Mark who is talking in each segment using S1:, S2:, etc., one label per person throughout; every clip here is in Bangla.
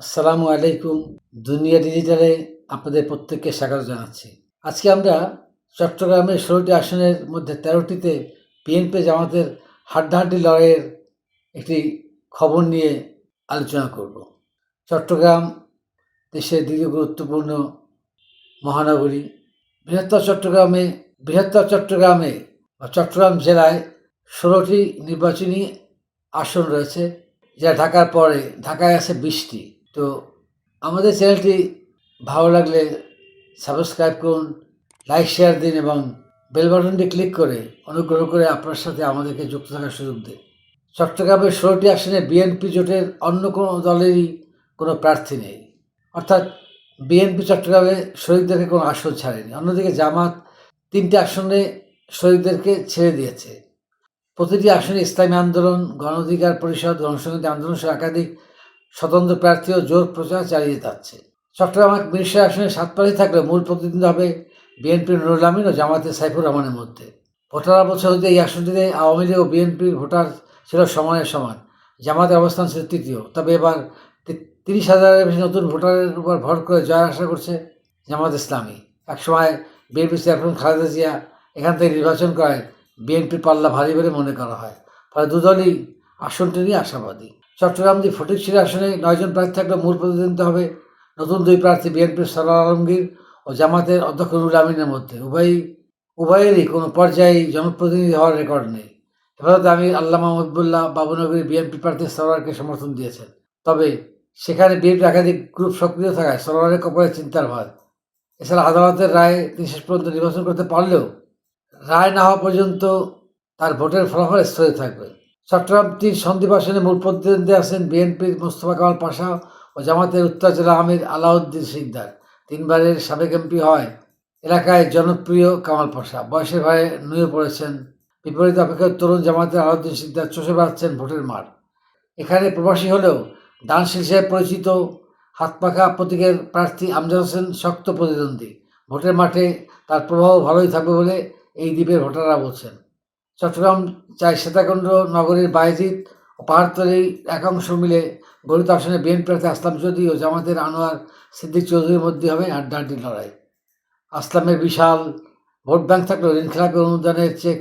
S1: আসসালামু আলাইকুম, দুনিয়া ডিজিটালে আপনাদের প্রত্যেককে স্বাগত জানাচ্ছি। আজকে আমরা চট্টগ্রামের ষোলোটি আসনের মধ্যে তেরোটিতে বিএনপি জামাতের হাড্ডাহাড্ডি লড়াইয়ের একটি খবর নিয়ে আলোচনা করব। চট্টগ্রাম দেশের দ্বিতীয় গুরুত্বপূর্ণ মহানগরী। বৃহত্তর চট্টগ্রামে বৃহত্তর চট্টগ্রামে বা চট্টগ্রাম জেলায় ষোলোটি নির্বাচনী আসন রয়েছে, যা ঢাকার পরে ঢাকায় আছে বৃষ্টি তো আমাদের চ্যানেলটি ভালো লাগলে সাবস্ক্রাইব করুন, লাইক, শেয়ার দিন এবং বেল বাটনটি ক্লিক করে অনুগ্রহ করে আপনার সাথে আমাদেরকে যুক্ত থাকার সুযোগ দিন। চট্টগ্রামের ষোলোটি আসনে বিএনপি জোটের অন্য কোনো দলেরই কোনো প্রার্থী নেই। অর্থাৎ বিএনপি চট্টগ্রামে শহীদদেরকে কোনো আসন ছাড়েনি। অন্যদিকে জামাত তিনটি আসনে শহীদদেরকে ছেড়ে দিয়েছে। প্রতিটি আসনে ইসলামী আন্দোলন গণ অধিকার পরিষদ, গণসংহতি আন্দোলন সহ একাধিক স্বতন্ত্র প্রার্থী ও জোর প্রচার চালিয়ে যাচ্ছে। চট্টগ্রাম মিরসা আসনে সাত প্রার্থী থাকলে মূল প্রতিদ্বন্দ্বী হবে বিএনপির নুরুল আমিন ও জামাতের সাইফুর রহমানের মধ্যে। ভোটার বছর হতে এই আসনটিতে আওয়ামী লীগ ও বিএনপির ভোটার ছিল সমানের সমান। জামাতের অবস্থান ছিল তৃতীয়। তবে এবার তিরিশ হাজারের বেশি নতুন ভোটারের উপর ভর করে জয় আশা করছে জামাত ইসলামী। একসময় বিএনপি চেয়ারম্যান খালেদা জিয়া এখান থেকে নির্বাচন করায় বিএনপির পাল্লা ভারী বলে মনে করা হয়। ফলে দুদলই আসনটি নিয়ে আশাবাদী। চট্টগ্রাম দিয়ে ফটিকছিড়ি আসনে নয়জন প্রার্থী থাকলে মূল প্রতিদ্বন্দ্বিতা হবে নতুন দুই প্রার্থী বিএনপির সরার আলমগীর ও জামাতের অধ্যক্ষ নুরুল আমিনের মধ্যে। উভয়ই, উভয়েরই কোনো পর্যায়ে জনপ্রতিনিধি হওয়ার রেকর্ড নেই। হেফাজতে আমির আল্লামা মহিবুল্লাহ বাবুনগরী বিএনপি প্রার্থী সরোয়ারকে সমর্থন দিয়েছেন। তবে সেখানে বিএনপি একাধিক গ্রুপ সক্রিয় থাকায় সরোয়ারের কপালে চিন্তার ভার। এছাড়া আদালতের রায় তিনি শেষ পর্যন্ত নির্বাচন করতে পারলেও রায় না হওয়া পর্যন্ত তার ভোটের ফলাফল স্থির থাকবে। চট্টগ্রাম তিন সন্দীপ আসনে মূল প্রতিদ্বন্দ্বী আছেন বিএনপির মোস্তফা কামাল পাশা ও জামাতের উত্তর জেলা আমির আলাউদ্দিন সিকদার তিনবারের সাবেক এমপি হয় এলাকায় জনপ্রিয় কামাল পাশা। বয়সের ভারে নুয়ে পড়েছেন। বিপরীত অপেক্ষা তরুণ জামাতের আলাউদ্দিন সিকদার চষে বেড়াচ্ছেন ভোটের মাঠ। এখানে প্রবাসী হলেও দানশীল হিসেবে পরিচিত হাতপাখা প্রতীকের প্রার্থী আমজাদ হোসেন শক্ত প্রতিদ্বন্দ্বী। ভোটের মাঠে তার প্রভাব ভালোই থাকবে বলে এই দ্বীপের ভোটাররা বলছেন। চট্টগ্রাম চাই সীতাকুণ্ড, নগরীর বাইজিৎ ও পাহাড়তলির একাংশ মিলে গরিত আসনে বিএনপি প্রার্থী আসলাম চৌধুরী ও জামাতের আনোয়ার সিদ্দিক চৌধুরীর মধ্যে হবে আড্ডাআড্ডি লড়াই। আসলামের বিশাল ভোট ব্যাংক থাকলেও ঋণ খেলাপি অনুদানের চেক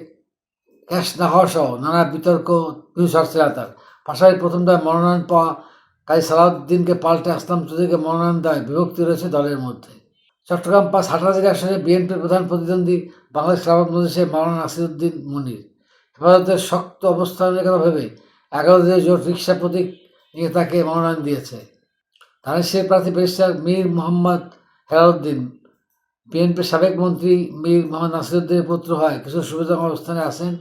S1: ক্যাশ না হওয়া সহ নানা বিতর্ক হচ্ছে তার পাশাপাশি প্রথমবার মনোনয়ন পাওয়া কাজী সালাউদ্দিনকে পাল্টে আসলাম চৌধুরীকে মনোনয়ন দেয় বিভক্তি রয়েছে দলের মধ্যে। চট্টগ্রাম পাঁচ হাটাজারি আসনে বিএনপির প্রধান প্রতিদ্বন্দ্বী বাংলাদেশ ক্লাব মজলিসের মাওলানা নাসিরুদ্দিন মুনির। হেফাজতের শক্ত অবস্থানের কথা ভেবে এগারো দিনের জোট রিক্সা প্রতীক নিয়ে তাকে মনোনয়ন দিয়েছে। ধানেশ্বরের প্রার্থী ব্যারিস্টার মীর মোহাম্মদ হেলাউদ্দিন বিএনপির সাবেক মন্ত্রী মীর মোহাম্মদ নাসিরুদ্দিনের পুত্র হয় কিছু সুবিধা অবস্থানে আছেন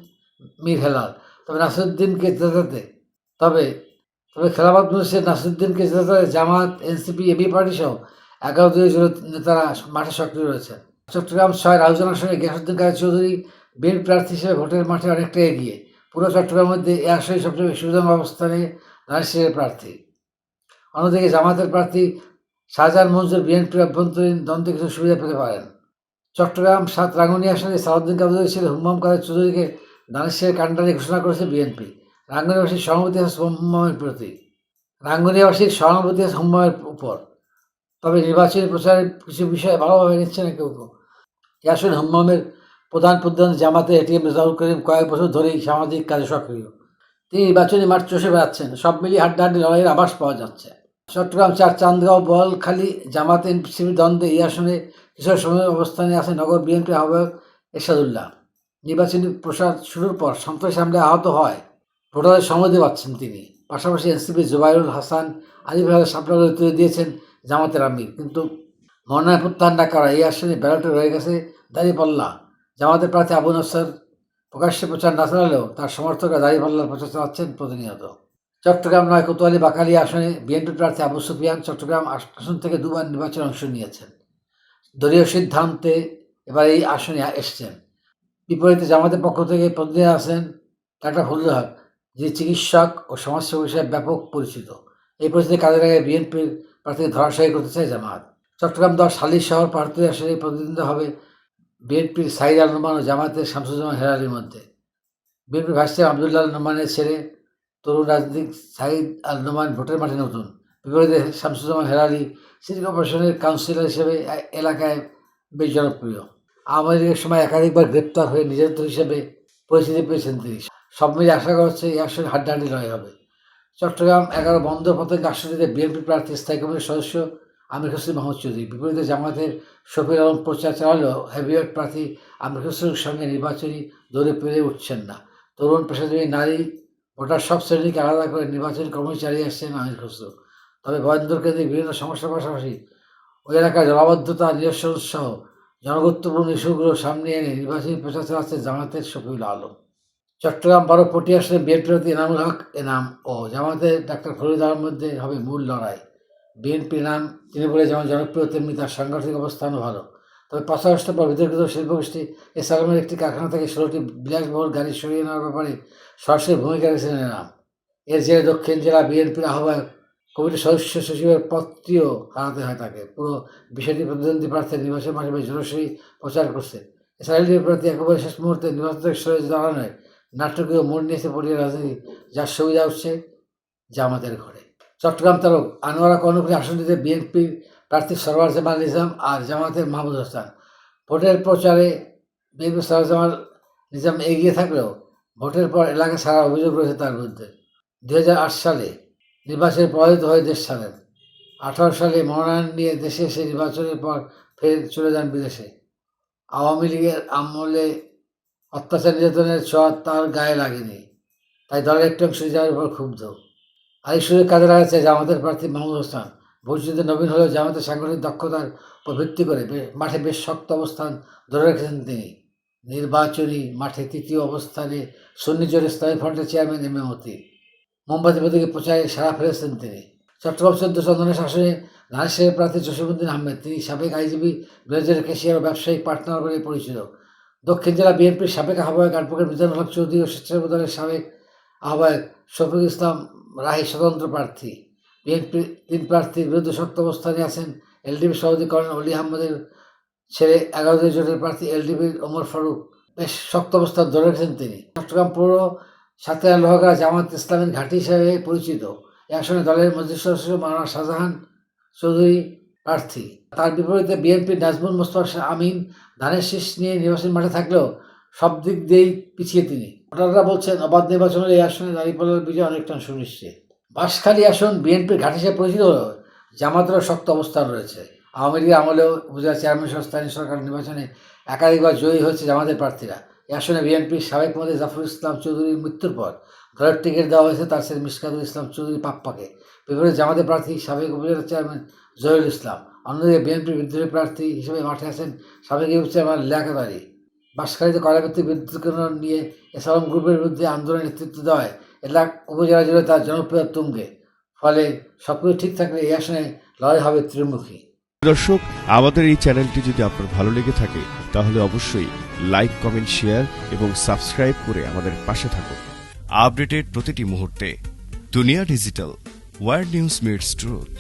S1: মীর হেলাল। তবে নাসিরুদ্দিনকে জেতাতে তবে তবে খেলাফত মজলিসের নাসিরুদ্দিনকে জেতাতে জামাত এনসিপি, এবি পার্টি সহ এগারো জন্য নেতারা মাঠে সক্রিয় রয়েছেন চট্টগ্রাম ছয় রাউজান আসনে গিয়াসুদ্দিন কাদের চৌধুরী বিএনপি প্রার্থী হিসেবে ভোটের মাঠে অনেকটা এগিয়ে। পুরো চট্টগ্রামের মধ্যে এ আসনে সবচেয়ে বেশি সুবিধা অবস্থানে রাজশাহীর প্রার্থী। অন্যদিকে জামাতের প্রার্থী শাহজাহান মঞ্জুর বিএনপির অভ্যন্তরীণ দ্বন্দ্বে কিছু সুবিধা পেতে পারেন। চট্টগ্রাম সাত রাঙ্গুনি আসনে সালাউদ্দিন কাদের ছিল হুম্মাম কাদের চৌধুরীকে দানেশের কাণ্ডারি ঘোষণা করেছে বিএনপি। রাঙ্গুনিবাসীর সহানুভূতি আছে হুম্মামের প্রতি। রাঙ্গুনিবাসীর সহানুভূতি আছে হুম্মামের উপর। তবে নির্বাচনী প্রচারের কিছু বিষয়ে ভালোভাবে নিচ্ছে না কেউ কেউ। আসলে হুম্মামের প্রধান প্রতিদ্বন্দ্বী জামাতে এটিএম রেজাউল করিম কয়েক বছর ধরেই সামাজিক কাজে সক্রিয়। তিনি নির্বাচনী মাঠ চষে বেড়াচ্ছেন। সব মিলিয়ে হাড্ডাহাড্ডি লড়াইয়ের আভাস পাওয়া যাচ্ছে। চট্টগ্রাম চার চান্দগাঁও বলখালী জামাত এনপিসির দ্বন্দ্বে এই আসনে কিছু সময় অবস্থানে আছে নগর বিএনপি আহ্বায়ক এরশাদুল্লাহ। নির্বাচনী প্রসার শুরুর পর সন্ত্রাসী হামলায় আহত হয়। ভোটারের সম্মতি পাচ্ছেন তিনি। পাশাপাশি এনসিপি জুবাইরুল হাসান আলিভাবে সাপলাগুলো তুলে দিয়েছেন জামাতের আমির। কিন্তু মনোনয়ন প্রত্যাহার না করা এই আসনে ব্যালটে রয়ে গেছে দাঁড়িপাল্লা জামাতের প্রার্থী আবু নসর প্রকাশ্যে প্রচার না চালালেও তার সমর্থকরা দাঁড়িপাল্লার প্রচার চালাচ্ছেন প্রতিনিয়ত। চট্টগ্রাম নয় কোতোয়ালি বাকালি আসনে বিএনপি প্রার্থী আবু সুফিয়ান চট্টগ্রাম আস- আসন থেকে দুবার নির্বাচনে অংশ নিয়েছেন। দলীয় সিদ্ধান্তে এবার এই আসনে এসছেন। বিপরীতে জামাতের পক্ষ থেকে প্রতিনিধি আছেন ডাক্তার ফজলুল হক, যিনি চিকিৎসক ও সমাজসেবক হিসেবে ব্যাপক পরিচিত। এই পরিস্থিতি কাজে লাগে বিএনপির প্রার্থীকে ধরাশায়ী করতে চায় জামাত। চট্টগ্রাম দশ সালিশ শহর প্রার্থী আসনে প্রতিদ্বন্দ্বিতা হবে বিএনপির সাইদ আল নোমান ও জামাতের শামসুজ্জামান হেরালির মধ্যে। বিএনপির ভাইস চেয়ার আবদুল্লাহ নোমানের ছেলে তরুণ রাজনীতিক সাইদ আল নোমান ভোটের মাঠে নতুন। বিপরীতে শামসুজ্জামান হেরালি সিটি কর্পোরেশনের কাউন্সিলর হিসেবে এলাকায় বেশ জনপ্রিয়। আওয়ামী লীগের সময় একাধিকবার গ্রেপ্তার হয়ে নির্যাতিত হিসেবে পরিচিতি পেয়েছেন তিনি। সব মিলে আশা করা হচ্ছে এই আসনে হাড্ডাহাড্ডি লড়াই হবে। চট্টগ্রাম এগারো বন্ধ পথে আসনটিতে বিএনপি প্রার্থী স্থায়ী কমিটির সদস্য আমির হোসেন মাহমুদ চৌধুরী। বিপরীতে জামাতের শফির আলম প্রচার চালালেও হেভিওয়েট প্রার্থী আমির হোসেনের সঙ্গে নির্বাচনী দৌড়ে পেরে উঠছেন না। তরুণ পেশাজীবী নারী ভোটার সব শ্রেণীকে আলাদা করে নির্বাচনী কর্মী চালিয়ে আসছেন আমির খসরু তবে বন্দর কেন্দ্রিক বিভিন্ন সমস্যার পাশাপাশি ওই এলাকার জলাবদ্ধতা নিরসন সহ জনগুরুত্বপূর্ণ ইস্যুগুলো সামনে এনে নির্বাচনী প্রচার চালাচ্ছে জামাতের শফিউল আলম। চট্টগ্রাম বারো পটি আসলে বিএনপি প্রতি এনামুল হক এনাম ও জামাতের ডাক্তার ফরিদ আলমের মধ্যে হবে মূল লড়াই। বিএনপির নাম তিনি বলে যেমন জনপ্রিয়, তেমনি তার সাংগঠনিক অবস্থানও ভালো। তবে আগস্টের পর বিতর্কিত শিল্পগোষ্ঠী এস আলমের একটি কারখানা থেকে ষোলোটি বিলাসবহুল গাড়ি সরিয়ে নেওয়ার ব্যাপারে সরাসরি ভূমিকা রেখেছেন এনাম। এর জেরে দক্ষিণ জেলা বিএনপির আহ্বায়ক, কমিটির সদস্য সচিবের পত্রিও হারাতে হয় তাকে। পুরো বিষয়টি প্রতিদ্বন্দ্বী প্রার্থী নির্বাচন মাধ্যমে জোরসই প্রচার করছে। এছাড়া প্রার্থী একেবারে শেষ মুহূর্তে নির্বাচন সরে দাঁড়ানোয় নাটকীয় মোড় নিয়েছে পটিয়া রাজনীতি যার সুবিধা উঠছে জামাতের ঘরে। চট্টগ্রাম তালুক, আনোয়ারা কর্ণপুরী আসনটিতে বিএনপির প্রার্থী সরওয়ার জামাল নিজাম আর জামাতের মাহমুদ হাসান। ভোটের প্রচারে বিএনপি সরওয়ার জামাল নিজাম এগিয়ে থাকলেও ভোটের পর এলাকা ছাড়া অভিযোগ রয়েছে তার বিরুদ্ধে। দুই হাজার আট সালে নির্বাচনে পরাজিত হয়ে দেশ ছাড়েন। আঠারো সালে মনোনয়ন নিয়ে দেশে এসে নির্বাচনের পর ফের চলে যান বিদেশে। আওয়ামী লীগের আমলে অত্যাচার নির্যাতনের ছোঁয়া তার গায়ে লাগেনি। তাই দলের একটি অংশ যাওয়ার উপর ক্ষুব্ধ। আর এই কাজে লাগাচ্ছে জামাতের প্রার্থী মাহমুদ হোসেন। ভবিষ্যতে নবীন হলেও জামাতের সাংগঠনিক দক্ষতার উপর ভিত্তি করে মাঠে বেশ শক্ত অবস্থান ধরে রেখেছেন তিনি। নির্বাচনী মাঠে তৃতীয় অবস্থানে সুন্নিজোর ইসলামী ফ্রন্টের চেয়ারম্যান এম এ মতি। মোমবাতি প্রতীকে প্রচারে সাড়া ফেলেছেন তিনি। চট্টগ্রাম চোদ্দ চন্দনের শাসনে নারীশের প্রার্থী জসিমুদ্দিন আহমেদ, তিনি সাবেক আইজিবি ব্লেজের কেশিয়ার ব্যবসায়িক পার্টনার বলে পরিচিত। দক্ষিণ জেলা বিএনপির সাবেক আহ্বায়ক অ্যাডভোকেট মিজানুল হক চৌধুরী ও স্বেচ্ছাসেবক দলের সাবেক আহ্বায়ক শফিক ইসলাম রাহি স্বতন্ত্র প্রার্থী। বিএনপি তিন প্রার্থীর বিরুদ্ধে শক্ত অবস্থানে আছেন এলডিপি সভাপতি কর্নেল অলি আহমদের ছেলে এগারো দিন জোটের প্রার্থী এলডিপির ওমর ফারুক। বেশ শক্ত অবস্থান ধরে রেখেছেন তিনি। চট্টগ্রাম পৌর সাতক্ষীরা লোহাগড়া জামাত ইসলামের ঘাঁটি হিসেবে পরিচিত। এ আসনে দলের সদস্য মাওলানা শাহজাহান চৌধুরী প্রার্থী। তার বিপরীতে বিএনপির নাজমুল মোস্তফা আমিন ধানের শীষ নিয়ে নির্বাচন মাঠে থাকলেও সব দিক দিয়েই পিছিয়ে তিনি। ভোটাররা বলছেন, অবাধ নির্বাচনের এই আসনে দাঁড়িপাল্লার বিজয় অনেকটা সুনিশ্চিত। বাঁশখালী আসন বিএনপির ঘাট হিসেবে পরিচিত হলেও জামাতেরও শক্ত অবস্থান রয়েছে। আওয়ামী লীগের আমলেও উপজেলা চেয়ারম্যান সহ স্থানীয় সরকার নির্বাচনে একাধিকবার জয়ী হয়েছে জামাতের প্রার্থীরা। এই আসনে বিএনপির সাবেক মন্ত্রী জাফর ইসলাম চৌধুরীর মৃত্যুর পর দলের টিকিট দেওয়া হয়েছে তার ছেলে মিসকাতুল ইসলাম চৌধুরী পাপ্পাকে। বিপরীতে জামাতের প্রার্থী সাবেক উপজেলা চেয়ারম্যান জহিরুল ইসলাম। অন্যদিকে বিএনপির বিদ্রোহী প্রার্থী হিসেবে মাঠে আছেন সাবেক চেয়ারম্যান লিয়াকত আলী বাঁশখালীতে কয়লাভিত্তিক বিদ্যুৎ কেন্দ্র নিয়ে এসালাম গ্রুপের বিরুদ্ধে আন্দোলনের নেতৃত্ব দেওয়ায় এলাক উপজেলা জুড়ে তার জনপ্রিয় তুঙ্গে। ফলে সব কিছু ঠিক থাকলে এই আসনে লড়াই হবে ত্রিমুখী।
S2: দর্শক, আমাদের এই চ্যানেলটি যদি আপনার ভালো লেগে থাকে, তাহলে অবশ্যই লাইক, কমেন্ট, শেয়ার এবং সাবস্ক্রাইব করে আমাদের পাশে থাকুন। আপডেটের প্রতিটি মুহূর্তে Duniya digital, world news meets truth